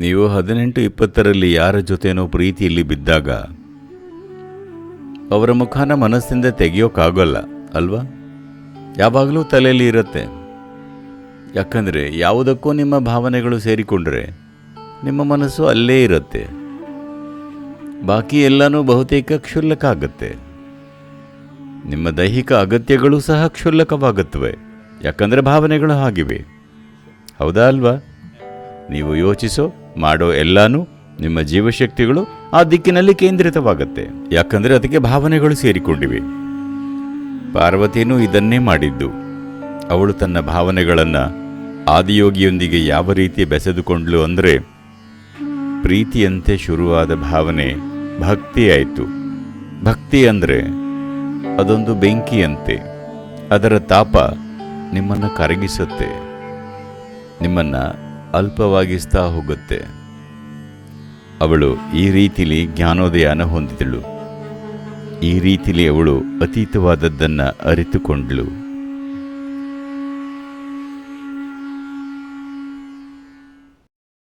ನೀವು ಹದಿನೆಂಟು ಇಪ್ಪತ್ತರಲ್ಲಿ ಯಾರ ಜೊತೆನೋ ಪ್ರೀತಿಯಲ್ಲಿ ಬಿದ್ದಾಗ ಅವರ ಮುಖಾನ ಮನಸ್ಸಿಂದ ತೆಗೆಯೋಕ್ಕಾಗೋಲ್ಲ ಅಲ್ವಾ? ಯಾವಾಗಲೂ ತಲೆಯಲ್ಲಿ ಇರುತ್ತೆ. ಯಾಕಂದರೆ ಯಾವುದಕ್ಕೂ ನಿಮ್ಮ ಭಾವನೆಗಳು ಸೇರಿಕೊಂಡ್ರೆ ನಿಮ್ಮ ಮನಸ್ಸು ಅಲ್ಲೇ ಇರುತ್ತೆ. ಬಾಕಿ ಎಲ್ಲನೂ ಬಹುತೇಕ ಕ್ಷುಲ್ಲಕ ಆಗುತ್ತೆ ನಿಮ್ಮ ದೈಹಿಕ ಅಗತ್ಯಗಳು ಸಹ ಕ್ಷುಲ್ಲಕವಾಗುತ್ತವೆ. ಯಾಕಂದರೆ ಭಾವನೆಗಳು ಹಾಗಿವೆ. ಹೌದಾ, ಅಲ್ವಾ? ನೀವು ಯೋಚಿಸೋ ಮಾಡೋ ಎಲ್ಲಾನು ನಿಮ್ಮ ಜೀವಶಕ್ತಿಗಳು ಆ ದಿಕ್ಕಿನಲ್ಲಿ ಕೇಂದ್ರಿತವಾಗುತ್ತೆ. ಯಾಕಂದರೆ ಅದಕ್ಕೆ ಭಾವನೆಗಳು ಸೇರಿಕೊಂಡಿವೆ. ಪಾರ್ವತಿನೂ ಇದನ್ನೇ ಮಾಡಿದ್ದು. ಅವಳು ತನ್ನ ಭಾವನೆಗಳನ್ನು ಆದಿಯೋಗಿಯೊಂದಿಗೆ ಯಾವ ರೀತಿ ಬೆಸೆದುಕೊಂಡ್ಲು ಅಂದರೆ ಪ್ರೀತಿಯಂತೆ ಶುರುವಾದ ಭಾವನೆ ಭಕ್ತಿಯಾಯಿತು ಭಕ್ತಿ ಅಂದರೆ ಅದೊಂದು ಬೆಂಕಿಯಂತೆ. ಅದರ ತಾಪ ನಿಮ್ಮನ್ನು ಕರಗಿಸುತ್ತೆ. ನಿಮ್ಮನ್ನು ಅಲ್ಪವಾಗಿಸ್ತಾ ಹೋಗುತ್ತೆ. ಅವಳು ಈ ರೀತಿಲಿ ಜ್ಞಾನೋದಯನ ಹೊಂದಿದಳು. ಈ ರೀತಿಲಿ ಅವಳು ಅತೀತವಾದದ್ದನ್ನು ಅರಿತುಕೊಂಡಳು.